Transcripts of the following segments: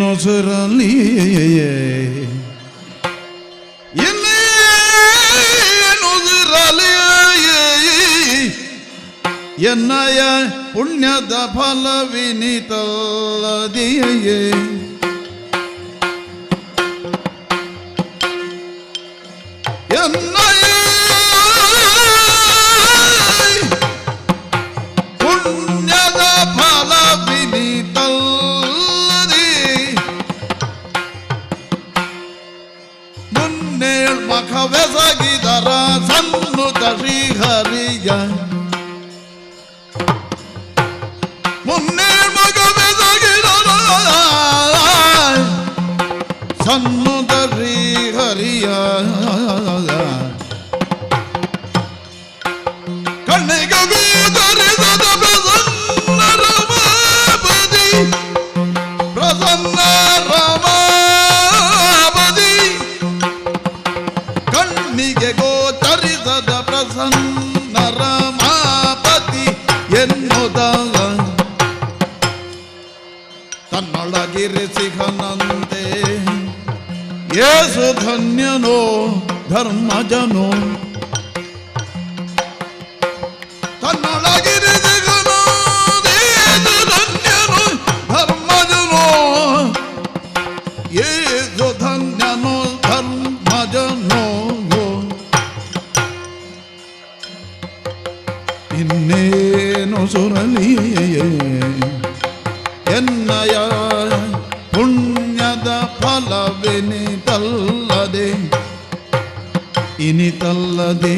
নজর নিয়ে என்னைய புண்ணியத பலவினி தல்லதியே ಮಖವೆಸಗಿದರ ಸನ್ನುತ ಶ್ರೀಹರಿಯ. ಮಗ ಬೆಸಗಿದರ ಸನ್ನುತ ಶ್ರೀಹರಿಯ. ಕಣ್ಣಿಗೆ জানো സുരളിയേ എന്നയ പുണ്യത ഫലവിനി തല്ലതേ இனி தள்ளதே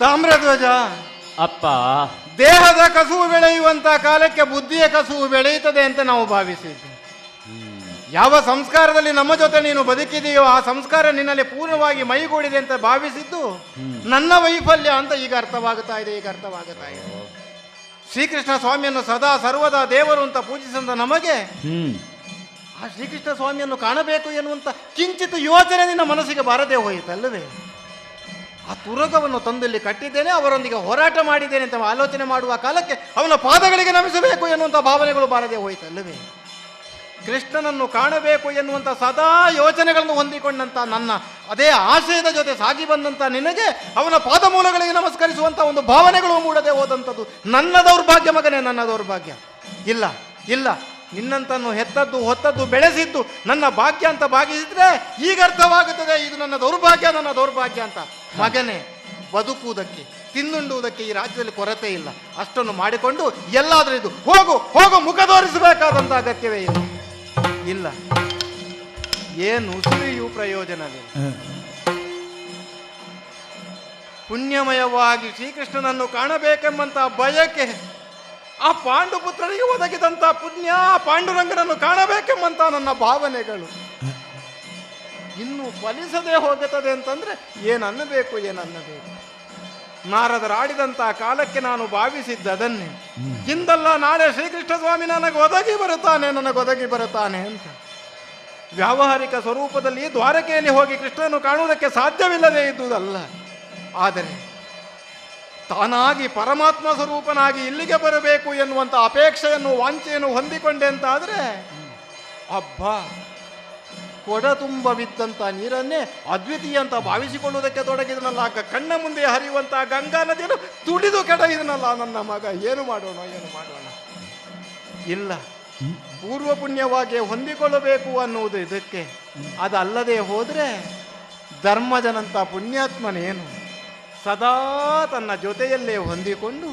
தாமிரத்வஜா அப்பா ದೇಹದ ಕಸುವು ಬೆಳೆಯುವಂತ ಕಾಲಕ್ಕೆ ಬುದ್ಧಿಯ ಕಸುವು ಬೆಳೆಯುತ್ತದೆ ಅಂತ ನಾವು ಭಾವಿಸಿದ್ದು ಯಾವ ಸಂಸ್ಕಾರದಲ್ಲಿ ನಮ್ಮ ಜೊತೆ ನೀನು ಬದುಕಿದೆಯೋ ಆ ಸಂಸ್ಕಾರ ನಿನ್ನಲ್ಲಿ ಪೂರ್ಣವಾಗಿ ಮೈಗೂಡಿದೆ ಅಂತ ಭಾವಿಸಿದ್ದು ನನ್ನ ವೈಫಲ್ಯ ಅಂತ ಈಗ ಅರ್ಥವಾಗುತ್ತಾ ಇದೆ, ಈಗ ಅರ್ಥವಾಗುತ್ತಾ ಇದೆ. ಶ್ರೀಕೃಷ್ಣ ಸ್ವಾಮಿಯನ್ನು ಸದಾ ಸರ್ವದಾ ದೇವರು ಅಂತ ಪೂಜಿಸಿದ ನಮಗೆ ಆ ಶ್ರೀಕೃಷ್ಣ ಸ್ವಾಮಿಯನ್ನು ಕಾಣಬೇಕು ಎನ್ನುವಂತ ಕಿಂಚಿತ್ ಯೋಚನೆ ನಿನ್ನ ಮನಸ್ಸಿಗೆ ಬಾರದೆ ಹೋಯಿತಲ್ಲವೇ? ಆ ತುರಗವನ್ನು ತಂದಲ್ಲಿ ಕಟ್ಟಿದ್ದೇನೆ, ಅವರೊಂದಿಗೆ ಹೋರಾಟ ಮಾಡಿದ್ದೇನೆ ಅಂತ ಆಲೋಚನೆ ಮಾಡುವ ಕಾಲಕ್ಕೆ ಅವನ ಪಾದಗಳಿಗೆ ನಮಿಸಬೇಕು ಎನ್ನುವಂಥ ಭಾವನೆಗಳು ಬಾರದೆ ಹೋಯಿತಲ್ಲವೇ? ಕೃಷ್ಣನನ್ನು ಕಾಣಬೇಕು ಎನ್ನುವಂಥ ಸದಾ ಯೋಚನೆಗಳನ್ನು ಹೊಂದಿಕೊಂಡಂಥ ನನ್ನ, ಅದೇ ಆಶಯದ ಜೊತೆ ಸಾಗಿ ಬಂದಂತ ನಿನಗೆ ಅವನ ಪಾದಮೂಲಗಳಿಗೆ ನಮಸ್ಕರಿಸುವಂಥ ಒಂದು ಭಾವನೆಗಳು ಮೂಡದೆ ಹೋದಂಥದ್ದು ನನ್ನ ದೌರ್ಭಾಗ್ಯ ಮಗನೇ, ನನ್ನ ದೌರ್ಭಾಗ್ಯ. ಇಲ್ಲ ಇಲ್ಲ. ನಿನ್ನಂತನ್ನು ಹೆತ್ತದ್ದು ಹೊತ್ತದ್ದು ಬೆಳೆಸಿದ್ದು ನನ್ನ ಭಾಗ್ಯ ಅಂತ ಭಾಗಿಸಿದ್ರೆ ಈಗ ಅರ್ಥವಾಗುತ್ತದೆ ಇದು ನನ್ನ ದೌರ್ಭಾಗ್ಯ ನನ್ನ ದೌರ್ಭಾಗ್ಯ ಅಂತ. ಮಗನೇ ಬದುಕುವುದಕ್ಕೆ ತಿನ್ನುಂಡುವುದಕ್ಕೆ ಈ ರಾಜ್ಯದಲ್ಲಿ ಕೊರತೆ ಇಲ್ಲ. ಅಷ್ಟನ್ನು ಮಾಡಿಕೊಂಡು ಎಲ್ಲಾದರೂ ಇದು ಹೋಗು ಹೋಗು ಮುಖ ತೋರಿಸಬೇಕಾದಂತ ಅಗತ್ಯವೇ ಇಲ್ಲ. ಇಲ್ಲ. ಏನು ಉಸಿರಿಯೂ ಪ್ರಯೋಜನವಿಲ್ಲ. ಪುಣ್ಯಮಯವಾಗಿ ಶ್ರೀಕೃಷ್ಣನನ್ನು ಕಾಣಬೇಕೆಂಬಂತಹ ಬಯಕೆ ಆ ಪಾಂಡುಪುತ್ರರಿಗೆ ಒದಗಿದಂತ ಪುಣ್ಯ, ಪಾಂಡುರಂಗನನ್ನು ಕಾಣಬೇಕೆಂಬಂತ ನನ್ನ ಭಾವನೆಗಳು. ಇನ್ನು ಫಲಿಸದೆ ಹೋಗುತ್ತದೆ ಅಂತಂದ್ರೆ ಏನನ್ನಬೇಕು ಏನನ್ನಬೇಕು. ನಾರದರಾಡಿದಂತ ಕಾಲಕ್ಕೆ ನಾನು ಭಾವಿಸಿದ್ದ ಅದನ್ನೇ. ಹಿಂದಲ್ಲ ನಾಳೆ ಶ್ರೀಕೃಷ್ಣ ಸ್ವಾಮಿ ನನಗೆ ಒದಗಿ ಬರುತ್ತಾನೆ, ನನಗೆ ಒದಗಿ ಬರುತ್ತಾನೆ ಅಂತ. ವ್ಯಾವಹಾರಿಕ ಸ್ವರೂಪದಲ್ಲಿ ದ್ವಾರಕೆಯಲ್ಲಿ ಹೋಗಿ ಕೃಷ್ಣನನ್ನು ಕಾಣುವುದಕ್ಕೆ ಸಾಧ್ಯವಿಲ್ಲದೆ ಇದ್ದುದಲ್ಲ. ಆದರೆ ತಾನಾಗಿ ಪರಮಾತ್ಮ ಸ್ವರೂಪನಾಗಿ ಇಲ್ಲಿಗೆ ಬರಬೇಕು ಎನ್ನುವಂಥ ಅಪೇಕ್ಷೆಯನ್ನು ವಾಂಚೆಯನ್ನು ಹೊಂದಿಕೊಂಡೆ ಅಂತ ಆದರೆ ಅಬ್ಬಾ, ಕೊಡ ತುಂಬವಿದ್ದಂಥ ನೀರನ್ನೇ ಅದ್ವಿತೀಯ ಅಂತ ಭಾವಿಸಿಕೊಳ್ಳುವುದಕ್ಕೆ ತೊಡಗಿದನಲ್ಲ. ಕಣ್ಣ ಮುಂದೆ ಹರಿಯುವಂಥ ಗಂಗಾ ನದಿಯನ್ನು ತುಳಿದು ಕೆಡಗಿದನಲ್ಲ ನನ್ನ ಮಗ. ಏನು ಮಾಡೋಣ ಏನು ಮಾಡೋಣ? ಇಲ್ಲ. ಪೂರ್ವ ಪುಣ್ಯವಾಗಿ ಹೊಂದಿಕೊಳ್ಳಬೇಕು ಅನ್ನುವುದು ಇದಕ್ಕೆ. ಅದಲ್ಲದೆ ಹೋದರೆ ಧರ್ಮಜನಂತ ಪುಣ್ಯಾತ್ಮನೇನು? ಸದಾ ತನ್ನ ಜೊತೆಯಲ್ಲೇ ಹೊಂದಿಕೊಂಡು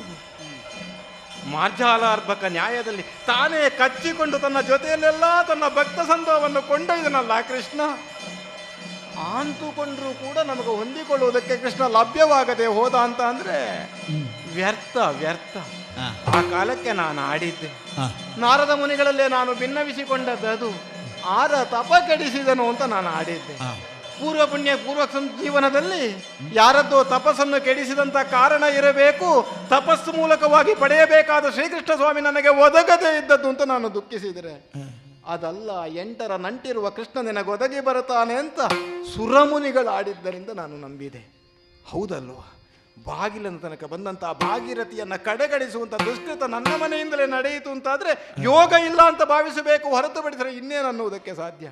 ಮಾರ್ಜಾಲಾರ್ಭಕ ನ್ಯಾಯದಲ್ಲಿ ತಾನೇ ಕಚ್ಚಿಕೊಂಡು ತನ್ನ ಜೊತೆಯಲ್ಲೆಲ್ಲ ತನ್ನ ಭಕ್ತ ಸಂಘವನ್ನು ಕೊಂಡೊಯ್ದನಲ್ಲ ಕೃಷ್ಣ? ಅಂತುಕೊಂಡ್ರೂ ಕೂಡ ನಮಗೆ ಹೊಂದಿಕೊಳ್ಳುವುದಕ್ಕೆ ಕೃಷ್ಣ ಲಭ್ಯವಾಗದೆ ಹೋದ ಅಂತ ಅಂದ್ರೆ ವ್ಯರ್ಥ ವ್ಯರ್ಥ. ಆ ಕಾಲಕ್ಕೆ ನಾನು ಆಡಿದ್ದೆ. ನಾರದ ಮುನಿಗಳಲ್ಲೇ ನಾನು ಭಿನ್ನವಿಸಿಕೊಂಡದ್ದು ಅದು. ಆರ ತಪ ಕೆಡಿಸಿದನು ಅಂತ ನಾನು ಆಡಿದ್ದೆ. ಪೂರ್ವ ಪುಣ್ಯ ಪೂರ್ವ ಸಂಜೀವನದಲ್ಲಿ ಯಾರದ್ದೋ ತಪಸ್ಸನ್ನು ಕೆಡಿಸಿದಂತ ಕಾರಣ ಇರಬೇಕು, ತಪಸ್ಸು ಮೂಲಕವಾಗಿ ಪಡೆಯಬೇಕಾದ ಶ್ರೀಕೃಷ್ಣ ಸ್ವಾಮಿ ನನಗೆ ಒದಗದೇ ಇದ್ದದ್ದು ಅಂತ ನಾನು ದುಃಖಿಸಿದರೆ. ಅದಲ್ಲ, ಎಂಟರ ನಂಟಿರುವ ಕೃಷ್ಣ ನಿನಗೆ ಒದಗಿ ಬರುತ್ತಾನೆ ಅಂತ ಸುರಮುನಿಗಳಾಡಿದ್ದರಿಂದ ನಾನು ನಂಬಿದೆ. ಹೌದಲ್ವಾ? ಬಾಗಿಲನ ತನಕ ಬಂದಂತಹ ಭಾಗೀರಥಿಯನ್ನ ಕಡೆಗಣಿಸುವಂತ ದುಷ್ಕೃತ ನನ್ನ ಮನೆಯಿಂದಲೇ ನಡೆಯಿತು ಅಂತಾದ್ರೆ ಯೋಗ ಇಲ್ಲ ಅಂತ ಭಾವಿಸಬೇಕು ಹೊರತುಪಡಿಸಿದ್ರೆ ಇನ್ನೇನು ಅನ್ನುವುದಕ್ಕೆ ಸಾಧ್ಯ?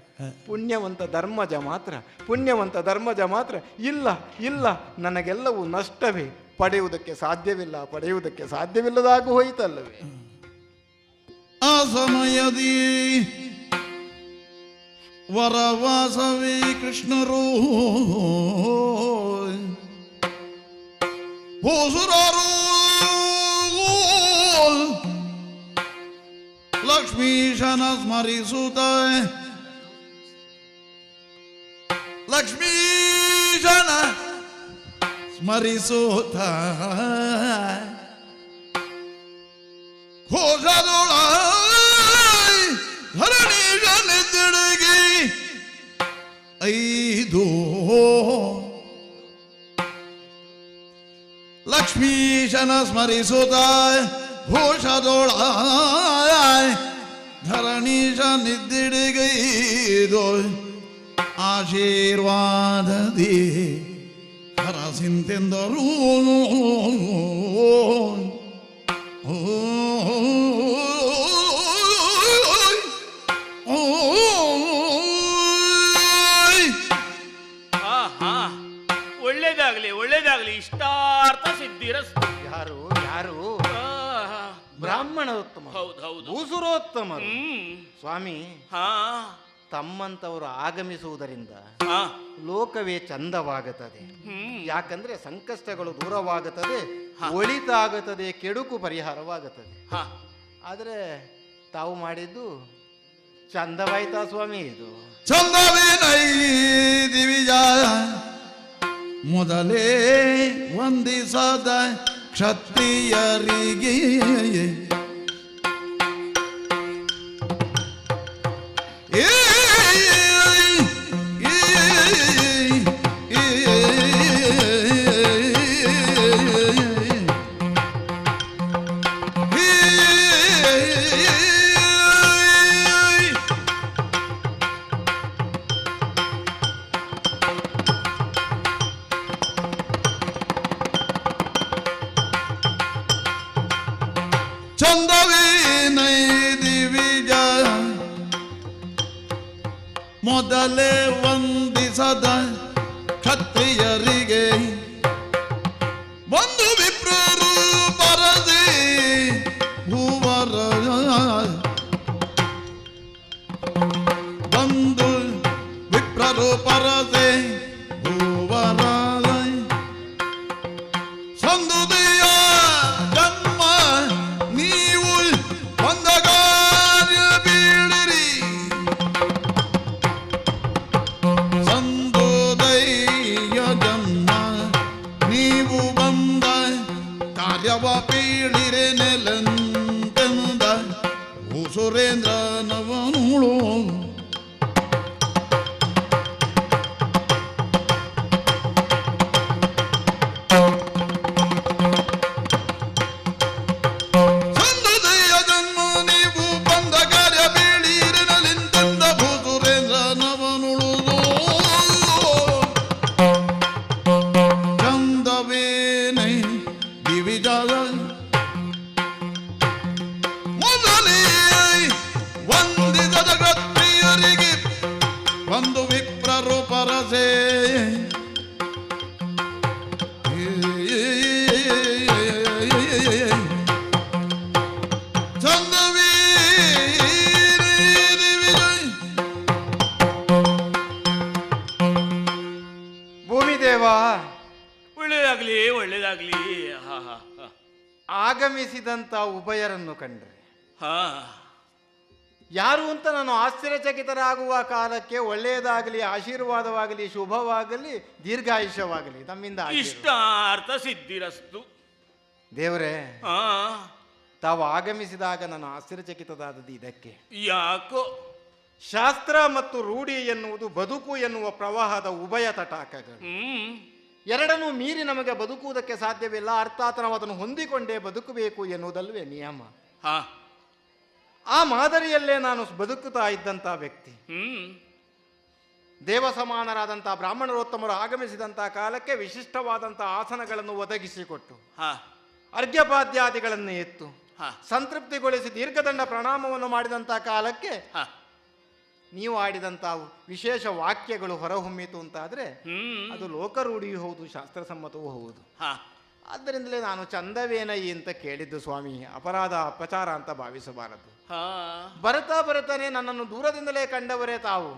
ಪುಣ್ಯವಂತ ಧರ್ಮಜ ಮಾತ್ರ ಪುಣ್ಯವಂತ ಧರ್ಮಜ ಮಾತ್ರ ಇಲ್ಲ ಇಲ್ಲ ನನಗೆಲ್ಲವೂ ನಷ್ಟವೇ. ಪಡೆಯುವುದಕ್ಕೆ ಸಾಧ್ಯವಿಲ್ಲ ಪಡೆಯುವುದಕ್ಕೆ ಸಾಧ್ಯವಿಲ್ಲದಾಗೂ ಹೋಯಿತಲ್ಲವೇ? ಆ ಸಮಯದಿ ವರವಾಸವಿ ಕೃಷ್ಣರು. ಭೂಸುರರು ಲಕ್ಷ್ಮೀಶನ ಸ್ಮರಿಸುತ್ತ ಲಕ್ಷ್ಮೀಶನ ಸ್ಮರಿಸುತ್ತ ಘೋಷದೊಳ ಧರಣೀಗನೆದ್ದೆಡೆಗೆ ಐದು ಲಕ್ಷ್ಮೀಶನ लक्ष्मीशन स्मरिसुताय भूषदोळाय धरणीश निद्दिडिगैदो आशीर्वाददे हरसिन्तेन्दरून् ಸಿದ್ಧಿರಸ್ತು ಯಾರು ಯಾರು. ಬ್ರಾಹ್ಮಣೋತ್ತಮ ಹೌದು ಹೌದು. ಭೂಸುರೋತ್ತಮರು ಸ್ವಾಮಿ ಹಾ. ತಮ್ಮಂತವರು ಆಗಮಿಸುವುದರಿಂದ ಹಾ. ಲೋಕವೇ ಚಂದವಾಗುತ್ತದೆ. ಯಾಕಂದ್ರೆ ಸಂಕಷ್ಟಗಳು ದೂರವಾಗುತ್ತದೆ ಒಳಿತಾಗುತ್ತದೆ ಕೆಡುಕು ಪರಿಹಾರವಾಗುತ್ತದೆ. ಹಾ. ಆದರೆ ತಾವು ಮಾಡಿದ್ದು ಚಂದವಾಯ್ತಾ ಸ್ವಾಮಿ ಇದು. ಚಂದವಿನೈ ದಿವಿಜಯ ಮೊದಲೇ ವಂದಿಸದ ಕ್ಷತ್ರಿಯರಿಗೆ ವಿಪ್ರರು ಪರದೆ ಕಂಡ್ರೆ. ಹಾ. ಯಾರು ಅಂತ ನಾನು ಆಶ್ಚರ್ಯಚಕಿತರಾಗುವ ಕಾಲಕ್ಕೆ ಒಳ್ಳೆಯದಾಗಲಿ ಆಶೀರ್ವಾದವಾಗಲಿ ಶುಭವಾಗಲಿ ದೀರ್ಘಾಯುಷ್ಯವಾಗಲಿ ತಮ್ಮಿಂದ. ಇಷ್ಟಾರ್ಥ ಸಿದ್ಧಿರಸ್ತು. ದೇವರೇ ತಾವು ಆಗಮಿಸಿದಾಗ ನಾನು ಆಶ್ಚರ್ಯಚಕಿತದಾದದ್ದು ಇದಕ್ಕೆ. ಯಾಕೋ? ಶಾಸ್ತ್ರ ಮತ್ತು ರೂಢಿ ಎನ್ನುವುದು ಬದುಕು ಎನ್ನುವ ಪ್ರವಾಹದ ಉಭಯ ತಟಾಕಗಳು. ಹ್ಮ್. ಎರಡನ್ನೂ ಮೀರಿ ನಮಗೆ ಬದುಕುವುದಕ್ಕೆ ಸಾಧ್ಯವಿಲ್ಲ ಅರ್ಥಾತ್ ನಾವು ಅದನ್ನು ಹೊಂದಿಕೊಂಡೇ ಬದುಕಬೇಕು ಎನ್ನುವುದಲ್ವೇ ನಿಯಮ. ಹಾ. ಆ ಮಾದರಿಯಲ್ಲೇ ನಾನು ಬದುಕುತ್ತಾ ಇದ್ದಂಥ ವ್ಯಕ್ತಿ. ಹ್ಮ್. ದೇವ ಸಮಾನರಾದಂಥ ಬ್ರಾಹ್ಮಣರೋತ್ತಮರು ಆಗಮಿಸಿದಂಥ ಕಾಲಕ್ಕೆ ವಿಶಿಷ್ಟವಾದಂಥ ಆಸನಗಳನ್ನು ಒದಗಿಸಿಕೊಟ್ಟು. ಹಾ. ಅರ್ಘ್ಯಪಾದ್ಯಾದಿಗಳನ್ನು ಎತ್ತು. ಹಾ. ಸಂತೃಪ್ತಿಗೊಳಿಸಿ ದೀರ್ಘದಂಡ ಪ್ರಣಾಮವನ್ನು ಮಾಡಿದಂಥ ಕಾಲಕ್ಕೆ ಹಾ. ನೀವು ಆಡಿದಂಥ ವಿಶೇಷ ವಾಕ್ಯಗಳು ಹೊರಹೊಮ್ಮಿತು ಅಂತಾದರೆ ಹ್ಮ್. ಅದು ಲೋಕರೂಢಿಯೂ ಹೌದು ಶಾಸ್ತ್ರಸಮ್ಮತವೂ ಹೌದು. ಹಾ. ಆದ್ದರಿಂದಲೇ ನಾನು ಚಂದವೇನಯಿ ಅಂತ ಕೇಳಿದ್ದು ಸ್ವಾಮಿ. ಅಪರಾಧ ಅಪಚಾರ ಅಂತ ಭಾವಿಸಬಾರದು. ಬರುತ್ತಾ ಬರುತ್ತಾನೆ ಬರತಾನೆ ನನ್ನನ್ನು ದೂರದಿಂದಲೇ ಕಂಡವರೇ ತಾವು.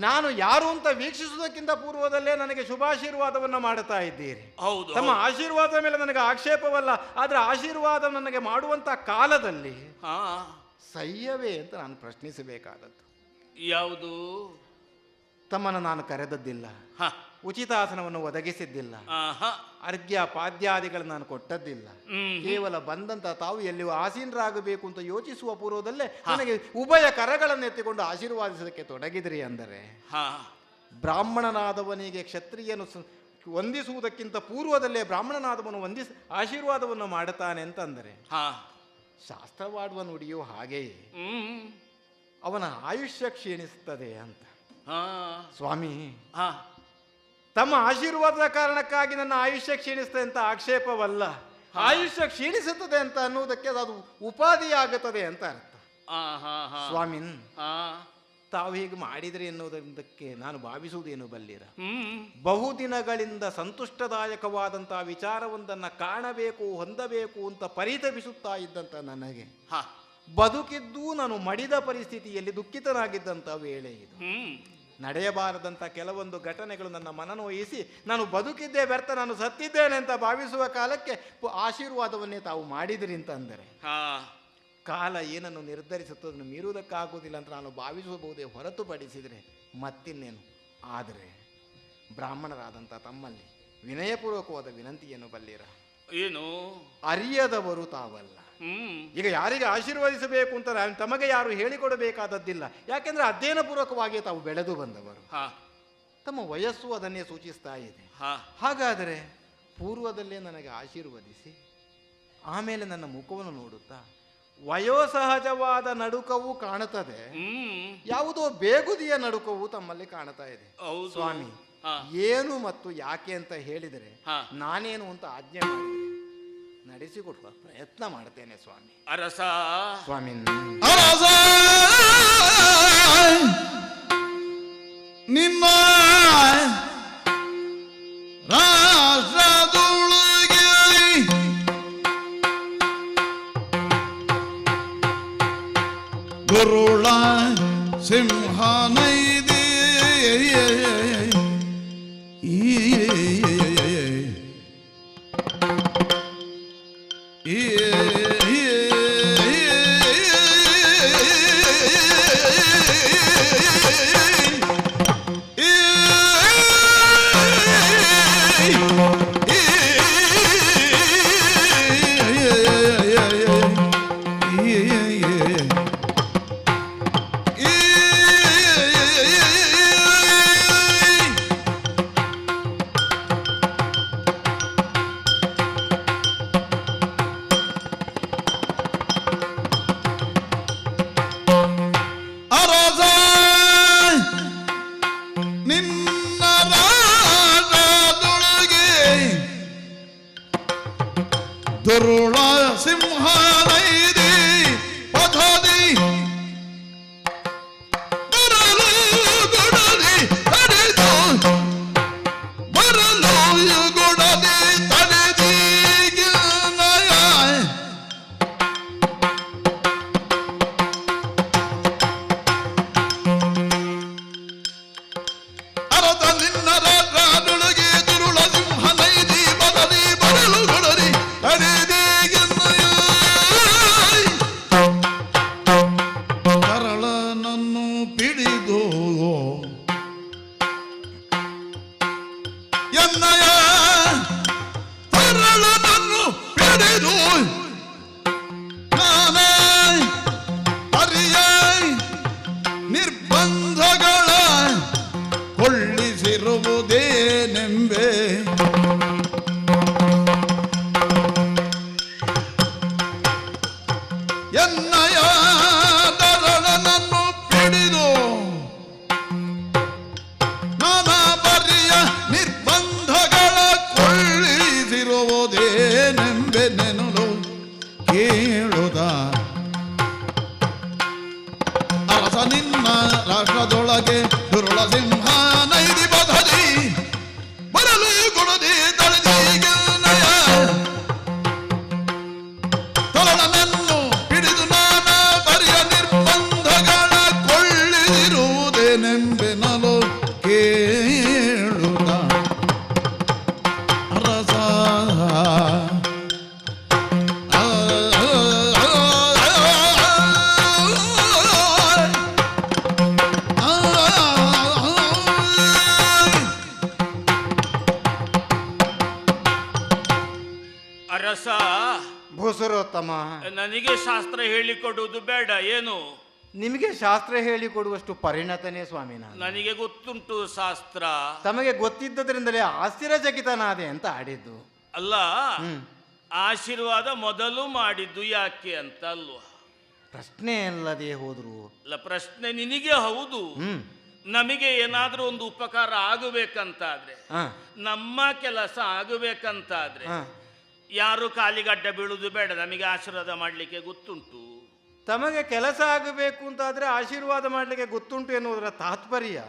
ನಾನು ಯಾರು ಅಂತ ವೀಕ್ಷಿಸುವುದಕ್ಕಿಂತ ಪೂರ್ವದಲ್ಲೇ ನನಗೆ ಶುಭಾಶೀರ್ವಾದವನ್ನು ಮಾಡುತ್ತಾ ಇದ್ದೀರಿ. ಹೌದು ತಮ್ಮ ಆಶೀರ್ವಾದ ಆಶೀರ್ವಾದದ ಮೇಲೆ ನನಗೆ ಆಕ್ಷೇಪವಲ್ಲ ಆದ್ರೆ ಆಶೀರ್ವಾದ ನನಗೆ ಮಾಡುವಂತ ಕಾಲದಲ್ಲಿ ಸಹ್ಯವೇ ಅಂತ ನಾನು ಪ್ರಶ್ನಿಸಬೇಕಾದದ್ದು. ಯಾವುದು? ತಮ್ಮನ್ನು ನಾನು ಕರೆದದ್ದಿಲ್ಲ. ಹಾ ಉಚಿತಾಸನವನ್ನು ಒದಗಿಸಿದ್ದಿಲ್ಲ. ಅರ್ಘ್ಯ ಪಾದ್ಯಾದಿಗಳನ್ನು ನಾನು ಕೊಟ್ಟದ್ದಿಲ್ಲ. ಕೇವಲ ಬಂದಂತ ತಾವು ಎಲ್ಲಿಯೂ ಆಸೀನರಾಗಬೇಕು ಅಂತ ಯೋಚಿಸುವ ಪೂರ್ವದಲ್ಲೇ ನನಗೆ ಉಭಯ ಕರಗಳನ್ನು ಎತ್ತಿಕೊಂಡು ಆಶೀರ್ವಾದಿಸೋದಕ್ಕೆ ತೊಡಗಿದ್ರಿ ಅಂದರೆ ಹಾ. ಬ್ರಾಹ್ಮಣನಾದವನಿಗೆ ಕ್ಷತ್ರಿಯನು ವಂದಿಸುವುದಕ್ಕಿಂತ ಪೂರ್ವದಲ್ಲೇ ಬ್ರಾಹ್ಮಣನಾದವನು ವಂದಿಸ ಆಶೀರ್ವಾದವನ್ನು ಮಾಡುತ್ತಾನೆ ಅಂತಂದರೆ ಹಾ. ಶಾಸ್ತ್ರವಾಡುವ ನುಡಿಯು ಹಾಗೆಯೇ. ಅವನ ಆಯುಷ್ಯ ಕ್ಷೀಣಿಸುತ್ತದೆ ಅಂತ. ಸ್ವಾಮಿ ತಮ್ಮ ಆಶೀರ್ವಾದದ ಕಾರಣಕ್ಕಾಗಿ ನನ್ನ ಆಯುಷ್ಯ ಕ್ಷೀಣಿಸ್ತದೆ ಅಂತ ಆಕ್ಷೇಪವಲ್ಲ. ಆಯುಷ್ಯ ಕ್ಷೀಣಿಸುತ್ತದೆ ಅಂತ ಅನ್ನುವುದಕ್ಕೆ ಅದು ಉಪಾಧಿಯಾಗುತ್ತದೆ ಅಂತ ಅರ್ಥ. ಸ್ವಾಮಿನ್ ತಾವು ಹೀಗೆ ಮಾಡಿದ್ರಿ ಎನ್ನುವುದಕ್ಕೆ ನಾನು ಭಾವಿಸುವುದೇನು ಬಲ್ಲಿರ? ಬಹುದಿನಗಳಿಂದ ಸಂತುಷ್ಟದಾಯಕವಾದಂತಹ ವಿಚಾರವೊಂದನ್ನು ಕಾಣಬೇಕು ಹೊಂದಬೇಕು ಅಂತ ಪರಿತಪಿಸುತ್ತಾ ಇದ್ದಂತ ನನಗೆ. ಬದುಕಿದ್ದು ನಾನು ಮಡಿದ ಪರಿಸ್ಥಿತಿಯಲ್ಲಿ ದುಃಖಿತನಾಗಿದ್ದಂಥ ವೇಳೆ ಇದು. ನಡೆಯಬಾರದಂಥ ಕೆಲವೊಂದು ಘಟನೆಗಳು ನನ್ನ ಮನನೋಯಿಸಿ ನಾನು ಬದುಕಿದ್ದೇ ವ್ಯರ್ಥ ನಾನು ಸತ್ತಿದ್ದೇನೆ ಅಂತ ಭಾವಿಸುವ ಕಾಲಕ್ಕೆ ಆಶೀರ್ವಾದವನ್ನೇ ತಾವು ಮಾಡಿದಿರಿ ಅಂತ ಅಂದರೆ. ಕಾಲ ಏನನ್ನು ನಿರ್ಧರಿಸುತ್ತದನ್ನು ಮೀರುವುದಕ್ಕಾಗುವುದಿಲ್ಲ ಅಂತ ನಾನು ಭಾವಿಸಬಹುದೇ ಹೊರತುಪಡಿಸಿದರೆ ಮತ್ತಿನ್ನೇನು? ಆದರೆ ಬ್ರಾಹ್ಮಣರಾದಂಥ ತಮ್ಮಲ್ಲಿ ವಿನಯಪೂರ್ವಕವಾದ ವಿನಂತಿಯನ್ನು ಬಲ್ಲಿರ? ಏನು? ಅರಿಯದವರು ತಾವಲ್ಲ. ಈಗ ಯಾರಿಗೆ ಆಶೀರ್ವದಿಸಬೇಕು ಅಂತ ನಾನು ತಮಗೆ ಯಾರು ಹೇಳಿಕೊಡಬೇಕಾದದ್ದಿಲ್ಲ. ಯಾಕೆಂದ್ರೆ ಅಧ್ಯಯನಪೂರ್ವಕವಾಗಿ ತಾವು ಬೆಳೆದು ಬಂದವರು. ತಮ್ಮ ವಯಸ್ಸು ಅದನ್ನೇ ಸೂಚಿಸ್ತಾ ಇದೆ. ಹಾಗಾದರೆ ಪೂರ್ವದಲ್ಲೇ ನನಗೆ ಆಶೀರ್ವದಿಸಿ ಆಮೇಲೆ ನನ್ನ ಮುಖವನ್ನು ನೋಡುತ್ತಾ ವಯೋಸಹಜವಾದ ನಡುಕವು ಕಾಣುತ್ತದೆ. ಯಾವುದೋ ಬೇಗುದಿಯ ನಡುಕವು ತಮ್ಮಲ್ಲಿ ಕಾಣ್ತಾ ಇದೆ. ಸ್ವಾಮಿ ಏನು ಮತ್ತು ಯಾಕೆ ಅಂತ ಹೇಳಿದರೆ ನಾನೇನು ಅಂತ ಆಜ್ಞೆ ಮಾಡಿದರೆ ನಡೆಸಿಕೊಡುವ ಪ್ರಯತ್ನ ಮಾಡ್ತೇನೆ ಸ್ವಾಮಿ. ಅರಸ. ಸ್ವಾಮಿ ಅರಸ! ನಿಮ್ಮ ಗುರುಳ ಸಿಂಹನೈದೆ ಶಾಸ್ತ್ರ ಹೇಳಿಕೊಡುವಷ್ಟು ಪರಿಣತನೇ ಸ್ವಾಮಿ ನಾನು. ನನಗೆ ಗೊತ್ತುಂಟು ಶಾಸ್ತ್ರ. ತಮಗೆ ಗೊತ್ತಿದ್ದದರಿಂದಲೇ ಆಶ್ಚರ್ಯಚಕಿತನಾದೆ ಅಂತ ಆಡಿದ್ದು. ಅಲ್ಲ ಆಶೀರ್ವಾದ ಮೊದಲು ಮಾಡಿದ್ದು ಯಾಕೆ ಅಂತ ಅಲ್ವಾ? ಪ್ರಶ್ನೆ ಅಲ್ಲದೆ ಹೋದ್ರು. ಅಲ್ಲ ಪ್ರಶ್ನೆ ನಿನಗೆ ಹೌದು. ಹ್ಮ್. ನಮಗೆ ಏನಾದರೂ ಒಂದು ಉಪಕಾರ ಆಗಬೇಕಂತಾದ್ರೆ ನಮ್ಮ ಕೆಲಸ ಆಗಬೇಕಂತಾದ್ರೆ ಯಾರು ಕಾಲಿಗಡ್ಡ ಬೀಳುದು ಬೇಡ ನಮಗೆ ಆಶೀರ್ವಾದ ಮಾಡಲಿಕ್ಕೆ ಗೊತ್ತುಂಟು. ತಮಗೆ ಕೆಲಸ ಆಗಬೇಕು ಅಂತಾದ್ರೆ ಆಶೀರ್ವಾದ ಮಾಡ್ಲಿಕ್ಕೆ ಗೊತ್ತುಂಟು ಎನ್ನುವುದರ ತಾತ್ಪರ್ಯ.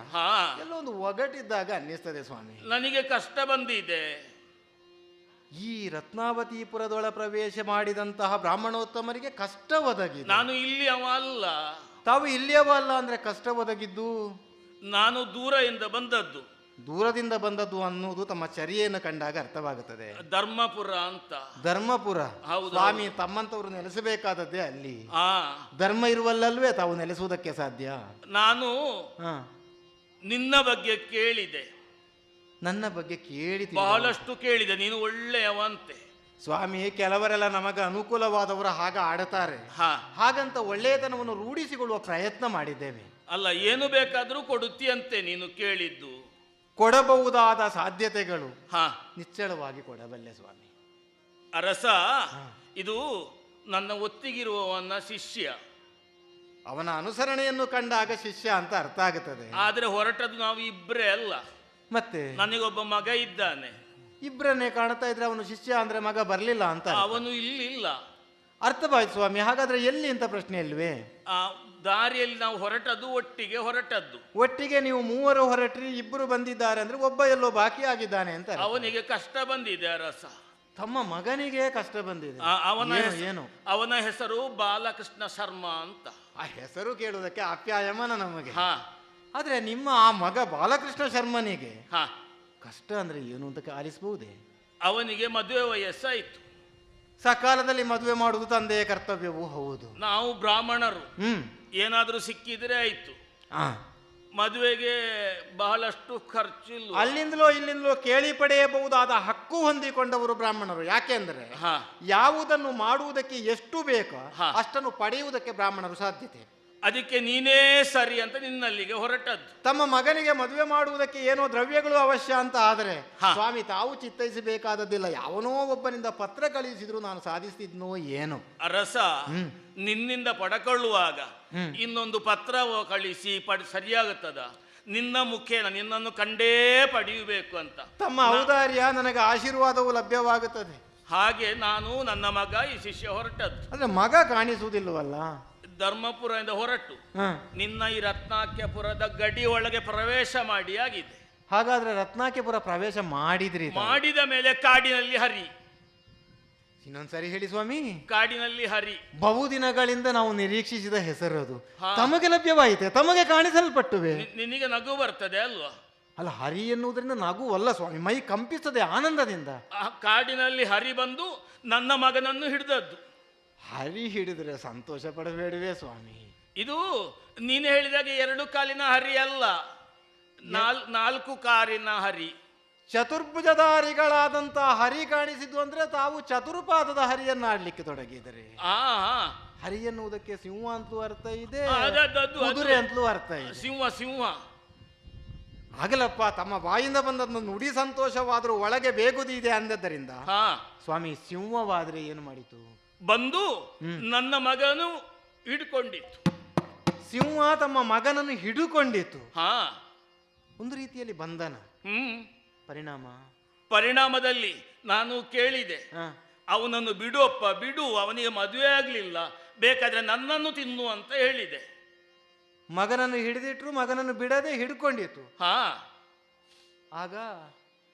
ಎಲ್ಲ ಒಂದು ಒಗಟಿದ್ದಾಗ ಅನ್ನಿಸ್ತದೆ ಸ್ವಾಮಿ. ನನಗೆ ಕಷ್ಟ ಬಂದಿದೆ. ಈ ರತ್ನಾವತಿಪುರದೊಳ ಪ್ರವೇಶ ಮಾಡಿದಂತಹ ಬ್ರಾಹ್ಮಣೋತ್ತಮರಿಗೆ ಕಷ್ಟ ಒದಗಿದೆ. ನಾನು ಇಲ್ಲಿ ಅಲ್ಲ. ತಾವು ಇಲ್ಲಿಯವ ಅಲ್ಲ ಅಂದ್ರೆ ಕಷ್ಟ ಒದಗಿದ್ದು? ನಾನು ದೂರದಿಂದ ಬಂದದ್ದು. ದೂರದಿಂದ ಬಂದದ್ದು ಅನ್ನುವುದು ತಮ್ಮ ಚರ್ಯೆಯನ್ನು ಕಂಡಾಗ ಅರ್ಥವಾಗುತ್ತದೆ. ಧರ್ಮಪುರ ಅಂತ. ಧರ್ಮಪುರ. ಹೌದು, ಸ್ವಾಮಿ ತಮ್ಮಂತವರು ನೆಲೆಸಬೇಕಾದದ್ದೇ ಅಲ್ಲಿ. ಆ. ಧರ್ಮ ಇರುವಲ್ಲಲ್ವೇ ತಾವು ನೆಲೆಸುವುದಕ್ಕೆ ಸಾಧ್ಯ? ನಾನು ಹಾ. ನಿನ್ನ ಬಗ್ಗೆ ಕೇಳಿದೆ. ನನ್ನ ಬಗ್ಗೆ ಕೇಳಿ ಬಹಳಷ್ಟು ಕೇಳಿದೆ ನೀನು ಒಳ್ಳೆಯವಂತೆ ಸ್ವಾಮಿ ಕೆಲವರೆಲ್ಲ ನಮಗೆ ಅನುಕೂಲವಾದವರು ಹಾಗ ಆಡುತ್ತಾರೆ. ಹಾ. ಹಾಗಂತ ಒಳ್ಳೆಯತನವನ್ನು ರೂಢಿಸಿಕೊಳ್ಳುವ ಪ್ರಯತ್ನ ಮಾಡಿದ್ದೇವೆ. ಅಲ್ಲ ಏನು ಬೇಕಾದರೂ ಕೊಡುತ್ತೀಯಂತೆ ನೀನು ಕೇಳಿದ್ದು. ಕೊಡಬಹುದಾದ ಸಾಧ್ಯತೆಗಳು ಹಾ. ನಿಚ್ಚಳವಾಗಿ ಕೊಡಬಲ್ಲೆ ಸ್ವಾಮಿ. ಅರಸ ಇದು ನನ್ನ ಒತ್ತಿಗಿರುವವನ ಶಿಷ್ಯ. ಅವನ ಅನುಸರಣೆಯನ್ನು ಕಂಡಾಗ ಶಿಷ್ಯ ಅಂತ ಅರ್ಥ ಆಗುತ್ತದೆ. ಆದ್ರೆ ಹೊರಟದ್ದು ನಾವು ಇಬ್ಬರೇ ಅಲ್ಲ. ಮತ್ತೆ? ನನಗೊಬ್ಬ ಮಗ ಇದ್ದಾನೆ. ಇಬ್ಬರನ್ನೇ ಕಾಣ್ತಾ ಇದ್ರೆ ಅವನು ಶಿಷ್ಯ ಅಂದ್ರೆ ಮಗ ಬರಲಿಲ್ಲ ಅಂತ ಅವನು ಇಲ್ಲಿಲ್ಲ. ಅರ್ಥವಾಯ್ತು ಸ್ವಾಮಿ ಹಾಗಾದ್ರೆ ಎಲ್ಲಿ ಅಂತ ಪ್ರಶ್ನೆ ಇಲ್ವೇ? ಆ ದಾರಿಯಲ್ಲಿ ನಾವು ಹೊರಟದ್ದು ಒಟ್ಟಿಗೆ ಹೊರಟದ್ದು. ಒಟ್ಟಿಗೆ ನೀವು ಮೂವರು ಹೊರಟ್ರಿ ಇಬ್ಬರು ಬಂದಿದ್ದಾರೆ ಅಂದ್ರೆ ಒಬ್ಬ ಎಲ್ಲೋ ಬಾಕಿ ಆಗಿದ್ದಾನೆ ಅಂತ ಅವನಿಗೆ ಕಷ್ಟ ಬಂದಿದೆ ಅರಸ. ತಮ್ಮ ಮಗನಿಗೆ ಕಷ್ಟ ಬಂದಿದೆ. ಅವನ ಏನು, ಏನು? ಅವನ ಹೆಸರು ಬಾಲಕೃಷ್ಣ ಶರ್ಮಾ ಅಂತ. ಆ ಹೆಸರು ಕೇಳುವುದಕ್ಕೆ ಅಪ್ಯಾಯಮನ ನಮಗೆ. ಹಾ. ಆದ್ರೆ ನಿಮ್ಮ ಆ ಮಗ ಬಾಲಕೃಷ್ಣ ಶರ್ಮನಿಗೆ ಹಾ. ಕಷ್ಟ ಅಂದ್ರೆ ಏನು ಅಂತ ಆಲಿಸಬಹುದೇ? ಅವನಿಗೆ ಮದುವೆ ವಯಸ್ಸಾಯಿತು. ಸಕಾಲದಲ್ಲಿ ಮದುವೆ ಮಾಡುವುದು ತಂದೆಯ ಕರ್ತವ್ಯವೂ ಹೌದು. ನಾವು ಬ್ರಾಹ್ಮಣರು. ಹ್ಮ್. ಏನಾದ್ರೂ ಸಿಕ್ಕಿದ್ರೆ ಆಯ್ತು. ಮದುವೆಗೆ ಬಹಳಷ್ಟು ಖರ್ಚಿಲ್ಲ ಅಲ್ಲಿಂದಲೋ ಇಲ್ಲಿಂದಲೋ ಕೇಳಿ ಪಡೆಯಬಹುದಾದ ಹಕ್ಕು ಹೊಂದಿಕೊಂಡವರು ಬ್ರಾಹ್ಮಣರು. ಯಾಕೆಂದರೆ ಯಾವುದನ್ನು ಮಾಡುವುದಕ್ಕೆ ಎಷ್ಟು ಬೇಕೋ ಅಷ್ಟನ್ನು ಪಡೆಯುವುದಕ್ಕೆ ಬ್ರಾಹ್ಮಣರು ಸಾಧ್ಯತೆ. ಅದಕ್ಕೆ ನೀನೇ ಸರಿ ಅಂತ ನಿನ್ನಲ್ಲಿಗೆ ಹೊರಟದ್ದು. ತಮ್ಮ ಮಗನಿಗೆ ಮದುವೆ ಮಾಡುವುದಕ್ಕೆ ಏನೋ ದ್ರವ್ಯಗಳು ಅವಶ್ಯ ಅಂತ ಆದರೆ ಹಾ. ಸ್ವಾಮಿ ತಾವು ಚಿತ್ತೈಸಬೇಕಾದದ್ದಿಲ್ಲ. ಯಾವನೋ ಒಬ್ಬನಿಂದ ಪತ್ರ ಕಳುಹಿಸಿದ್ರು ನಾನು ಸಾಧಿಸ್ತಿದ್ನೋ ಏನು. ಅರಸ ಹ್ಮ್. ನಿನ್ನಿಂದ ಪಡಕೊಳ್ಳುವಾಗ ಹ್ಮ್. ಇನ್ನೊಂದು ಪತ್ರ ಕಳಿಸಿ ಪಡ್ ಸರಿಯಾಗುತ್ತದ? ನಿನ್ನ ಮುಖೇನ ನಿನ್ನನ್ನು ಕಂಡೇ ಪಡೆಯಬೇಕು ಅಂತ. ತಮ್ಮ ಔದಾರ್ಯ ನನಗೆ ಆಶೀರ್ವಾದವು ಲಭ್ಯವಾಗುತ್ತದೆ. ಹಾಗೆ ನಾನು ನನ್ನ ಮಗ ಈ ಶಿಷ್ಯ ಹೊರಟದ್ದು. ಅಂದ್ರೆ ಮಗ ಕಾಣಿಸುವುದಿಲ್ಲವಲ್ಲ? ಧರ್ಮಪುರದಿಂದ ಹೊರಟು. ಹ. ನಿನ್ನ ಈ ರತ್ನಾಕ್ಯಪುರದ ಗಡಿ ಒಳಗೆ ಪ್ರವೇಶ ಮಾಡಿ ಆಗಿದೆ. ಹಾಗಾದ್ರೆ ರತ್ನಾಕ್ಯಪುರ ಪ್ರವೇಶ ಮಾಡಿದ್ರಿ ಮಾಡಿದ ಮೇಲೆ ಕಾಡಿನಲ್ಲಿ ಹರಿ. ಇನ್ನೊಂದ್ಸರಿ ಹೇಳಿ ಸ್ವಾಮಿ. ಕಾಡಿನಲ್ಲಿ ಹರಿ. ಬಹು ದಿನಗಳಿಂದ ನಾವು ನಿರೀಕ್ಷಿಸಿದ ಹೆಸರು ಅದು. ತಮಗೆ ಲಭ್ಯವಾಯಿತೆ ತಮಗೆ ಕಾಣಿಸಲ್ಪಟ್ಟುವೆ. ನಿನಗೆ ನಗು ಬರ್ತದೆ ಅಲ್ವಾ? ಅಲ್ಲ ಹರಿ ಎನ್ನುವುದರಿಂದ ನಗುವಲ್ಲ ಸ್ವಾಮಿ ಮೈ ಕಂಪಿಸ್ತದೆ ಆನಂದದಿಂದ. ಆ ಕಾಡಿನಲ್ಲಿ ಹರಿ ಬಂದು ನನ್ನ ಮಗನನ್ನು ಹಿಡಿದದ್ದು. ಹರಿ ಹಿಡಿದ್ರೆ ಸಂತೋಷ ಪಡಬೇಡವೇ ಸ್ವಾಮಿ. ಇದು ನೀನು ಹೇಳಿದಾಗ ಎರಡು ಕಾಲಿನ ಹರಿ ಅಲ್ಲ ನಾಲ್ ನಾಲ್ಕು ಕಾರಿನ ಹರಿ. ಚತುರ್ಭುಜಧಾರಿಗಳಾದಂತ ಹರಿ ಕಾಣಿಸಿದ್ದು ಅಂದ್ರೆ ತಾವು ಚತುರ್ಪಾದದ ಹರಿಯನ್ನ ಆಡ್ಲಿಕ್ಕೆ ತೊಡಗಿದರೆ. ಆ. ಹರಿ ಎನ್ನುವುದಕ್ಕೆ ಸಿಂಹ ಅಂತಲೂ ಅರ್ಥ ಇದೆ ಅದದ್ದು ಅದು. ಕುದುರೆ ಅಂತಲೂ ಅರ್ಥ ಇದೆ. ಸಿಂಹ ಸಿಂಹ. ಆಗಲಪ್ಪ ತಮ್ಮ ಬಾಯಿಂದ ಬಂದದ್ದು ನುಡಿ ಸಂತೋಷವಾದರೂ ಒಳಗೆ ಬೇಗುದಿದೆ ಅಂದದ್ದರಿಂದ ಹಾ. ಸ್ವಾಮಿ ಸಿಂಹವಾದ್ರೆ ಏನು ಮಾಡಿತು? ಬಂದು ನನ್ನ ಮಗನು ಹಿಡ್ಕೊಂಡಿತ್ತು. ಸಿಂಹ ತಮ್ಮ ಮಗನನ್ನು ಹಿಡುಕೊಂಡಿತು ಹಾ. ಒಂದು ರೀತಿಯಲ್ಲಿ ಬಂಧನ. ಹ್ಮ್. ಪರಿಣಾಮ. ಪರಿಣಾಮದಲ್ಲಿ ನಾನು ಕೇಳಿದೆ. ಹ. ಅವನನ್ನು ಬಿಡುವಪ್ಪ ಬಿಡು ಅವನಿಗೆ ಮದುವೆ ಆಗ್ಲಿಲ್ಲ ಬೇಕಾದ್ರೆ ನನ್ನನ್ನು ತಿನ್ನು ಅಂತ ಹೇಳಿದೆ. ಮಗನನ್ನು ಹಿಡಿದಿಟ್ರು ಮಗನನ್ನು ಬಿಡದೆ ಹಿಡ್ಕೊಂಡಿತ್ತು. ಹಾ. ಆಗ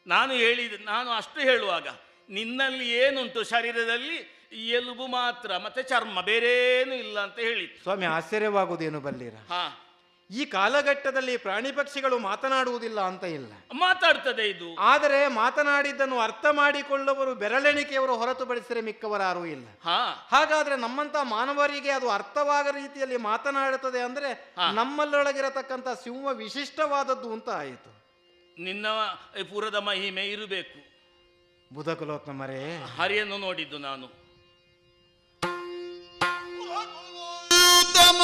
ನಾನು ಹೇಳಿದೆ ನಾನು ಅಷ್ಟು ಹೇಳುವಾಗ ನಿನ್ನಲ್ಲಿ ಏನುಂಟು ಶರೀರದಲ್ಲಿ? ಎಲುಬು ಮಾತ್ರ ಮತ್ತೆ ಚರ್ಮ ಬೇರೇನು ಇಲ್ಲ ಅಂತ ಹೇಳಿತ್ತು ಸ್ವಾಮಿ ಆಶ್ಚರ್ಯವಾಗುವುದೇನು ಬಲ್ಲಿರ? ಹಾ. ಈ ಕಾಲಘಟ್ಟದಲ್ಲಿ ಪ್ರಾಣಿ ಪಕ್ಷಿಗಳು ಮಾತನಾಡುವುದಿಲ್ಲ ಅಂತ ಇಲ್ಲ. ಮಾತಾಡ್ತದೆ ಇದು. ಆದರೆ ಮಾತನಾಡಿದ್ದನ್ನು ಅರ್ಥ ಮಾಡಿಕೊಳ್ಳುವರು ಬೆರಳೆಣಿಕೆಯವರು ಹೊರತುಪಡಿಸಿದರೆ ಮಿಕ್ಕವರಾರೂ ಇಲ್ಲ. ಹಾ. ಹಾಗಾದ್ರೆ ನಮ್ಮಂತ ಮಾನವರಿಗೆ ಅದು ಅರ್ಥವಾದ ರೀತಿಯಲ್ಲಿ ಮಾತನಾಡುತ್ತದೆ ಅಂದ್ರೆ ಹಾ. ನಮ್ಮಲ್ಲೊಳಗಿರತಕ್ಕಂಥ ಸಿಂಹ ವಿಶಿಷ್ಟವಾದದ್ದು ಅಂತ ಆಯಿತು. ನಿನ್ನ ಈ ಪುರದ ಮಹಿಮೆ ಇರಬೇಕು. ಬುಧಕುಲೋತ್ತಮರೇ ಹರಿಯನ್ನು ನೋಡಿದ್ದು ನಾನು. ಉತ್ತಮ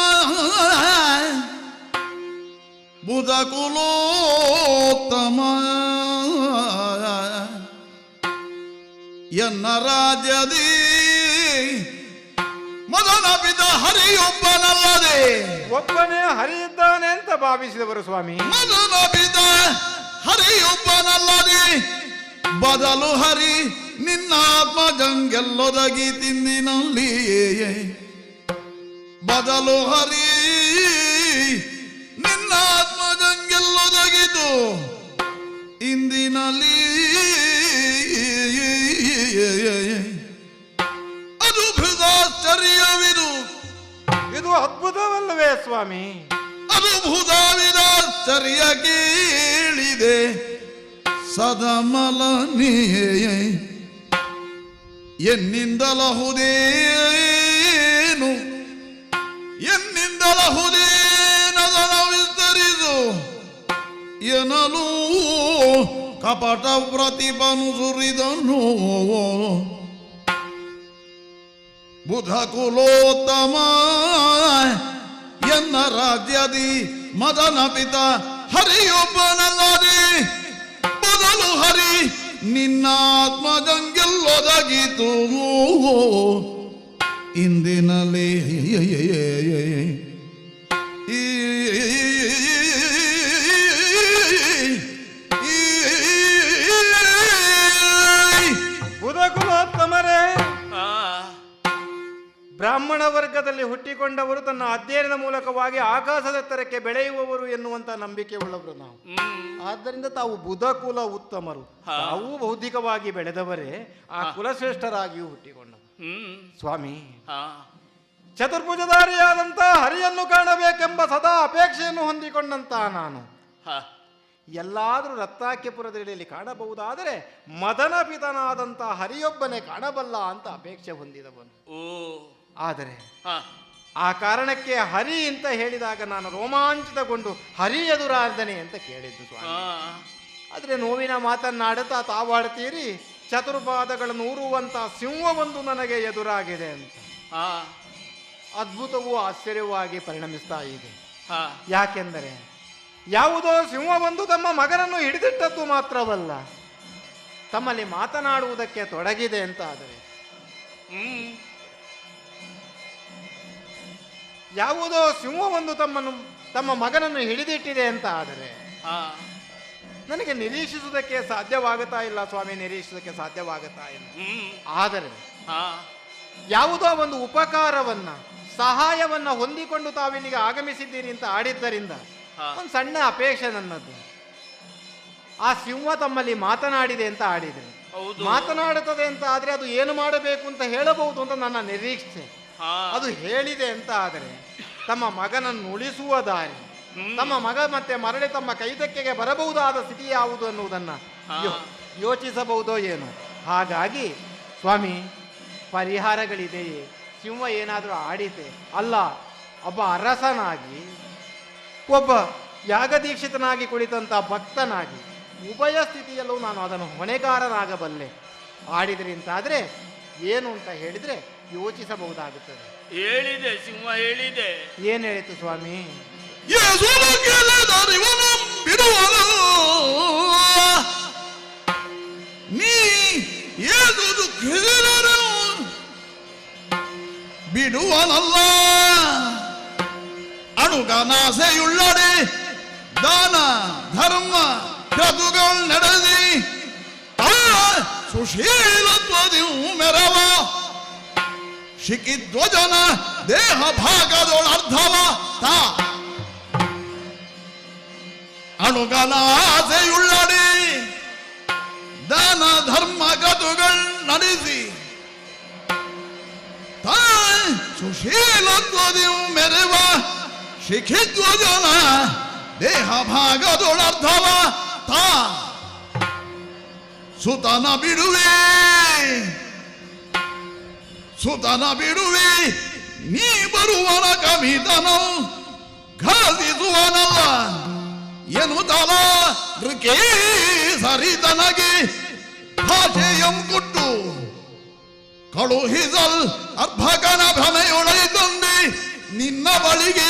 ಬುಧ ಕುಲೋತ್ತಮ ಎನ್ನ ರಾಜ್ಯದಿ ಮದನ ಬಿದ ಹರಿಯೊಬ್ಬನಲ್ಲದೆ. ಒಬ್ಬನೇ ಹರಿಯಿದ್ದಾನೆ ಅಂತ ಭಾವಿಸಿದವರು ಸ್ವಾಮಿ. ಮದನ ಪಿತ ಹರಿಯೊಬ್ಬನಲ್ಲದೆ. ಬದಲು ಹರಿ ನಿನ್ನ ಆತ್ಮ ಆತ್ಮಜಂಗೆಲ್ಲೊದಗಿ ತಿಂದಿನಲ್ಲಿ ಬದಲು ಹರಿ. ನಿನ್ನ ಆತ್ಮದಂಗೆಲ್ಲೊದಗಿತು ಇಂದಿನಲ್ಲಿ ಅದು ಬೃದಾಶ್ಚರ್ಯವಿದು ಇದು ಅದ್ಭುತವಲ್ಲವೇ ಸ್ವಾಮಿ? ಅನುಭೂತಾವಿದಾಶ್ಚರ್ಯ ಕೇಳಿದೆ. ಸದಮಲನಿಯೇ ಎನ್ನಿಂದಲಹುದೇನು ವಿಸ್ತರಿಸು ಎನಲು ಕಪಟ ಪ್ರತಿಭನು ಸುರಿದನು. ಬುಧ ಕುಲೋತ್ತಮ ಎನ್ನ ರಾಜ್ಯದಿ ಮದನ ಪಿತ ಹರಿಯೊಬ್ಬನಲ್ಲದೆ ಬದಲು ಹರಿ ನಿನ್ನ ಆತ್ಮಜಂಗೆಲ್ಲೊದಗಿತು ಇಂದಿನಲ್ಲಿ ವರ್ಗದಲ್ಲಿ ಹುಟ್ಟಿಕೊಂಡವರು ತನ್ನ ಅಧ್ಯಯನದ ಮೂಲಕವಾಗಿ ಆಕಾಶದೆತ್ತರಕ್ಕೆ ಬೆಳೆಯುವವರು ಎನ್ನುವಂತ ನಂಬಿಕೆ ಉಳ್ಳವರು ನಾವು ಆದ್ದರಿಂದ ತಾವು ಬುಧ ಕುಲ ಉತ್ತಮರು. ತಾವು ಬೌದ್ಧಿಕವಾಗಿ ಬೆಳೆದವರೇ ಆ ಕುಲಶ್ರೇಷ್ಠರಾಗಿಯೂ ಹುಟ್ಟಿಕೊಂಡವರು. ಸ್ವಾಮಿ ಚತುರ್ಭುಜಧಾರಿಯಾದಂತಹ ಚತುರ್ಭುಜಧಾರಿಯಾದಂಥ ಹರಿಯನ್ನು ಕಾಣಬೇಕೆಂಬ ಸದಾ ಅಪೇಕ್ಷೆಯನ್ನು ಹೊಂದಿಕೊಂಡಂತ ನಾನು. ಎಲ್ಲಾದರೂ ರತ್ತಾಕ್ಯಪುರದಲ್ಲಿ ಕಾಣಬಹುದಾದರೆ ಮದನ ಪಿತನಾದಂತಹ ಹರಿಯೊಬ್ಬನೇ ಕಾಣಬಲ್ಲ ಅಂತ ಅಪೇಕ್ಷೆ ಹೊಂದಿದವನು. ಓ. ಆದರೆ ಆ ಕಾರಣಕ್ಕೆ ಹರಿ ಅಂತ ಹೇಳಿದಾಗ ನಾನು ರೋಮಾಂಚಿತಗೊಂಡು ಹರಿ ಎದುರಾರ್ಧನೆ ಅಂತ ಕೇಳಿದ್ದು ಸ್ವಾಮಿ. ಆದರೆ ನೋವಿನ ಮಾತನ್ನಾಡುತ್ತಾ ತಾವಾಡ್ತೀರಿ? ಚತುರ್ಪಾದಗಳನ್ನು ಊರುವಂತ ಸಿಂಹವೊಂದು ನನಗೆ ಎದುರಾಗಿದೆ ಅಂತ. ಅದ್ಭುತವೂ ಆಶ್ಚರ್ಯವಾಗಿ ಪರಿಣಮಿಸ್ತಾ ಇದೆ. ಯಾಕೆಂದರೆ ಯಾವುದೋ ಸಿಂಹವೊಂದು ತಮ್ಮ ಮಗನನ್ನು ಹಿಡಿದಿಟ್ಟದ್ದು ಮಾತ್ರವಲ್ಲ ತಮ್ಮಲ್ಲಿ ಮಾತನಾಡುವುದಕ್ಕೆ ತೊಡಗಿದೆ ಅಂತ ಆದರೆ. ಯಾವುದೋ ಸಿಂಹವೊಂದು ತಮ್ಮನ್ನು ತಮ್ಮ ಮಗನನ್ನು ಹಿಡಿದಿಟ್ಟಿದೆ ಅಂತ ಆದರೆ ನನಗೆ ನಿರೀಕ್ಷಿಸುವುದಕ್ಕೆ ಸಾಧ್ಯವಾಗುತ್ತಾ ಇಲ್ಲ ಸ್ವಾಮಿ ನಿರೀಕ್ಷಿಸೋದಕ್ಕೆ ಸಾಧ್ಯವಾಗುತ್ತಾ ಇಲ್ಲ. ಆದರೆ ಯಾವುದೋ ಒಂದು ಉಪಕಾರವನ್ನ ಸಹಾಯವನ್ನ ಹೊಂದಿಕೊಂಡು ತಾವಿಲ್ಲಿಗೆ ಆಗಮಿಸಿದ್ದೀರಿ ಅಂತ ಆಡಿದ್ದರಿಂದ ಒಂದು ಸಣ್ಣ ಅಪೇಕ್ಷೆ ನನ್ನದು. ಆ ಸಿಂಹ ತಮ್ಮಲ್ಲಿ ಮಾತನಾಡಿದೆ ಅಂತ ಆಡಿದೆ. ಮಾತನಾಡುತ್ತದೆ ಅಂತ ಆದ್ರೆ ಅದು ಏನು ಮಾಡಬೇಕು ಅಂತ ಹೇಳಬಹುದು ಅಂತ ನನ್ನ ನಿರೀಕ್ಷೆ. ಅದು ಹೇಳಿದೆ ಅಂತ ಆದರೆ ತಮ್ಮ ಮಗನನ್ನು ಉಳಿಸುವ ದಾರಿ ತಮ್ಮ ಮಗ ಮತ್ತೆ ಮರಳಿ ತಮ್ಮ ಕೈತಕ್ಕೆಗೆ ಬರಬಹುದಾದ ಸ್ಥಿತಿ ಯಾವುದು ಅನ್ನುವುದನ್ನು. ಯೋಚಿಸಬಹುದೋ ಏನು. ಹಾಗಾಗಿ ಸ್ವಾಮಿ ಪರಿಹಾರಗಳಿದೆಯೇ? ಸಿಂಹ ಏನಾದರೂ ಆಡಿತೆ? ಅಲ್ಲ ಒಬ್ಬ ಅರಸನಾಗಿ ಒಬ್ಬ ಯಾಗದೀಕ್ಷಿತನಾಗಿ ಕುಳಿತಂತ ಭಕ್ತನಾಗಿ ಉಭಯ ಸ್ಥಿತಿಯಲ್ಲೂ ನಾನು ಅದನ್ನು ಹೊಣೆಗಾರನಾಗಬಲ್ಲೆ ಆಡಿದ್ರಿ ಅಂತಾದರೆ ಏನು ಅಂತ ಹೇಳಿದರೆ ಯೋಚಿಸಬಹುದಾಗುತ್ತದೆ. ಹೇಳಿದೆ ಸಿಂಹ ಹೇಳಿದೆ. ಏನು ಹೇಳಿತು ಸ್ವಾಮಿ? ಬಿಡುವನಲ್ಲ. ಅಣುಗನಾಸೆಯುಳ್ಳಡೆ ದಾನ ಧರ್ಮ ಕ್ರತುಗಳು ನಡೆದಿ. ಆ ಸುಶೀಲತ್ವದಿ ಮೆರವ. ಶಿಖಿಧ್ವಜನ ದೇಹ ಭಾಗದೊಳರ್ಧವ ತಾ ಅಣುಗನಾಸೆಯುಳ್ಳಡೆ ದಾನ ಧರ್ಮ ಕ್ರತುಗಳು ನಡೆಸಿ ತಾ ಸುಶೀಲತ್ವದಿ ಮೆರವ ಶಿಖಿಧ್ವಜನ ದೇಹ ಭಾಗದೊಳರ್ಧವ ತಾ ಸುತನ ಬಿಡುವೆ ಸುತನ ಬಿಡುವೆ ನೀ ಬರುವನ ಕಮಿತನ ಘಾಸಿಸುವನಲ್ಲ ಎನ್ನುತ್ತಲ ನೃಕೇ ಸರಿತನಗೆ ಭಾಷೆಯಂ ಕೊಟ್ಟು ಕಳುಹಿಸಲ್ ಅರ್ಭಕನ ಭ್ರಮೆಯೊಳಗೊಂಡೆ ನಿನ್ನ ಬಳಿಗೆ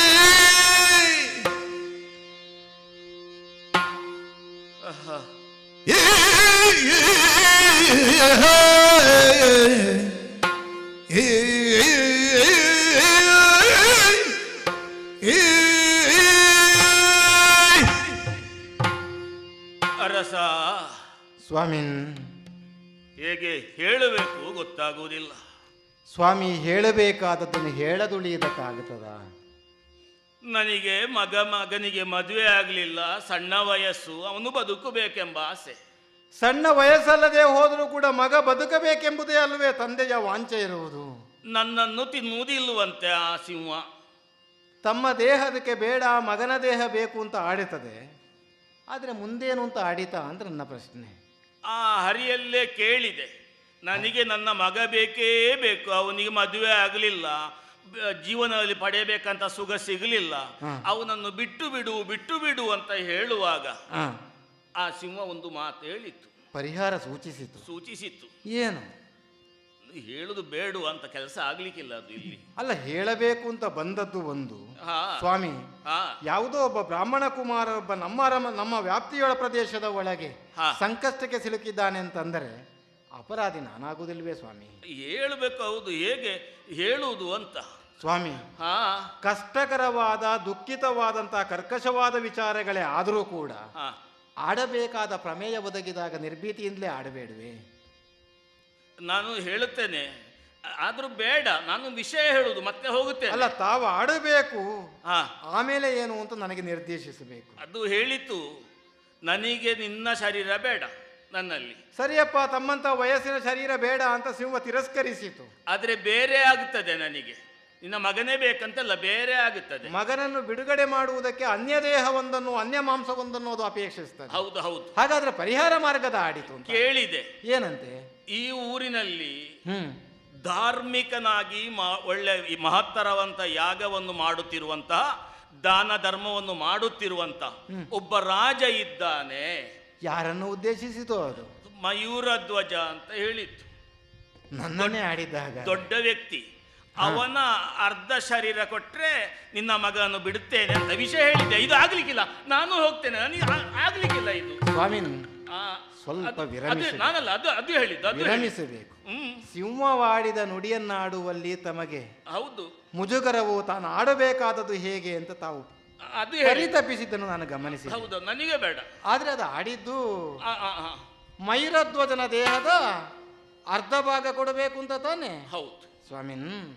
ಏ, ಅರಸ ಸ್ವಾಮಿ ಹೇಗೆ ಹೇಳಬೇಕು ಗೊತ್ತಾಗುವುದಿಲ್ಲ. ಸ್ವಾಮಿ ಹೇಳಬೇಕಾದದ್ದನ್ನು ಹೇಳದುಳಿಯದಕ್ಕಾಗುತ್ತದ? ನನಗೆ ಮಗ ಮಗನಿಗೆ ಮದುವೆ ಆಗಲಿಲ್ಲ ಸಣ್ಣ ವಯಸ್ಸು ಅವನು ಬದುಕಬೇಕೆಂಬ ಆಸೆ. ಸಣ್ಣ ವಯಸ್ಸಲ್ಲದೆ ಹೋದರೂ ಕೂಡ ಮಗ ಬದುಕಬೇಕೆಂಬುದೇ ಅಲ್ಲವೇ ತಂದೆಯ ವಾಂಚೆ ಇರುವುದು. ನನ್ನನ್ನು ತಿನ್ನುವುದಿಲ್ಲವಂತೆ ಆ ಸಿಂಹ. ತಮ್ಮ ದೇಹದಕ್ಕೆ ಬೇಡ ಮಗನ ದೇಹ ಬೇಕು ಅಂತ ಆಡುತ್ತದೆ ಆದರೆ ಮುಂದೇನು ಅಂತ ಆಡಿತಾ ಅಂತ ನನ್ನ ಪ್ರಶ್ನೆ. ಆ ಹರಿಯಲ್ಲೇ ಕೇಳಿದೆ ನನಗೆ ನನ್ನ ಮಗ ಬೇಕೇ ಬೇಕು ಅವನಿಗೆ ಮದುವೆ ಆಗಲಿಲ್ಲ ಜೀವನದಲ್ಲಿ ಪಡೆಯಬೇಕಂತ ಸುಖ ಸಿಗಲಿಲ್ಲ. ಅವನನ್ನು ಬಿಟ್ಟು ಬಿಡು ಬಿಟ್ಟು ಬಿಡು ಅಂತ ಹೇಳುವಾಗ ಆ, ಆ ಸಿಂಹ ಒಂದು ಮಾತು ಹೇಳಿತ್ತು. ಪರಿಹಾರ ಸೂಚಿಸಿತ್ತು ಸೂಚಿಸಿತ್ತು. ಏನು? ಹೇಳುದು ಬೇಡು ಅಂತ ಕೆಲಸ ಆಗ್ಲಿಕ್ಕಿಲ್ಲ ಅದು ಇಲ್ಲಿ. ಅಲ್ಲ ಹೇಳಬೇಕು ಅಂತ ಬಂದದ್ದು ಒಂದು. ಹಾ. ಸ್ವಾಮಿ ಹಾ. ಯಾವುದೋ ಒಬ್ಬ ಬ್ರಾಹ್ಮಣ ಕುಮಾರ ಒಬ್ಬ ನಮ್ಮ ರಮ- ನಮ್ಮ ವ್ಯಾಪ್ತಿಯೊಳ ಪ್ರದೇಶದ ಒಳಗೆ ಹಾ. ಸಂಕಷ್ಟಕ್ಕೆ ಸಿಲುಕಿದ್ದಾನೆ ಅಂತಂದರೆ ಅಪರಾಧಿ ನಾನಾಗುವುದಿಲ್ವೇ ಸ್ವಾಮಿ? ಹೇಳಬೇಕು ಹೌದು ಹೇಗೆ ಹೇಳುವುದು ಅಂತ. ಸ್ವಾಮಿ ಹಾ. ಕಷ್ಟಕರವಾದ ದುಃಖಿತವಾದಂತಹ ಕರ್ಕಶವಾದ ವಿಚಾರಗಳೇ ಆದರೂ ಕೂಡ ಹಾ. ಆಡಬೇಕಾದ ಪ್ರಮೇಯ ಒದಗಿದಾಗ ನಿರ್ಭೀತಿಯಿಂದಲೇ ಆಡಬೇಡವೆ. ನಾನು ಹೇಳುತ್ತೇನೆ ಆದರೂ ಬೇಡ ನಾನು ವಿಷಯ ಹೇಳುದು ಮತ್ತೆ ಹೋಗುತ್ತೆ ಅಲ್ಲ ತಾವು ಆಡಬೇಕು ಆಮೇಲೆ ಏನು ಅಂತ ನನಗೆ ನಿರ್ದೇಶಿಸಬೇಕು. ಅದು ಹೇಳಿತು ನನಗೆ ನಿನ್ನ ಶರೀರ ಬೇಡ ನನ್ನಲ್ಲಿ. ಸರಿಯಪ್ಪ ತಮ್ಮಂತ ವಯಸ್ಸಿನ ಶರೀರ ಬೇಡ ಅಂತ ಸಿಂಹ ತಿರಸ್ಕರಿಸಿತು. ಆದರೆ ಬೇರೆ ಆಗುತ್ತದೆ ನನಗೆ. ನಿನ್ನ ಮಗನೇ ಬೇಕಂತಲ್ಲ ಬೇರೆ ಆಗುತ್ತದೆ. ಮಗನನ್ನು ಬಿಡುಗಡೆ ಮಾಡುವುದಕ್ಕೆ ಅನ್ಯ ದೇಹವೊಂದನ್ನು ಅನ್ಯ ಮಾಂಸವೊಂದನ್ನು ಅದು ಅಪೇಕ್ಷಿಸ್ತದೆ ಹೌದು ಹೌದು. ಹಾಗಾದ್ರೆ ಪರಿಹಾರ ಮಾರ್ಗದ ಆಡಿತು ಕೇಳಿದೆ. ಏನಂತೆ? ಈ ಊರಿನಲ್ಲಿ ಹ್ಮ್. ಧಾರ್ಮಿಕನಾಗಿ ಒಳ್ಳೆ ಈ ಮಹತ್ತರವಂತ ಯಾಗವನ್ನು ಮಾಡುತ್ತಿರುವಂತಹ ದಾನ ಧರ್ಮವನ್ನು ಮಾಡುತ್ತಿರುವಂತ ಒಬ್ಬ ರಾಜ ಇದ್ದಾನೆ. ಯಾರನ್ನು ಉದ್ದೇಶಿಸಿತು ಅದು? ಮಯೂರ ಧ್ವಜ ಅಂತ ಹೇಳಿತ್ತು. ನನ್ನನ್ನೇ ಆಡಿದ್ದಾಗ ದೊಡ್ಡ ವ್ಯಕ್ತಿ. ಅವನ ಅರ್ಧ ಶರೀರ ಕೊಟ್ರೆ ನಿನ್ನ ಮಗನನ್ನು ಬಿಡುತ್ತೇನೆ ಅಂತ ವಿಷಯ ಹೇಳಿದ್ದೆ. ಇದು ಆಗ್ಲಿಕ್ಕಿಲ್ಲ. ನಾನು ಹೋಗ್ತೇನೆ. ನನಗೆ ಆಗ್ಲಿಕ್ಕಿಲ್ಲ ಇದು. ಸ್ವಾಮಿ ಆ, ಸ್ವಲ್ಪ ಅದು- ಅದು ವಿರಮಿಸಿ. ನಾನಲ್ಲ ಅದು ಅದು ಹೇಳಿದ್ದು ಅದು ಹೇಳಿದ್ದು. ವಿರಮಿಸಬೇಕು. ಹ್ಮ್. ಸಿಂಹವಾಡಿದ ನುಡಿಯನ್ನಾಡುವಲ್ಲಿ ತಮಗೆ ಹೌದು. ಮುಜುಗರವು ತಾನು ಆಡಬೇಕಾದದ್ದು ಹೇಗೆ ಅಂತ ತಾವು ಅದು ಹೇಳಿ. ಪರಿತಪಿಸಿದ್ದನ್ನು ನಾನು ಗಮನಿಸಿ ಹೌದು ನನಗೆ ಬೇಡ. ಆದ್ರೆ ಅದು ಆಡಿದ್ದು ಆ, ಆ, ಆ. ಮೈರಧ್ವಜನ ದೇಹದ ಅರ್ಧ ಭಾಗ ಕೊಡಬೇಕು ಅಂತ ತಾನೆ? ಹೌದು. ಸ್ವಾಮಿನ್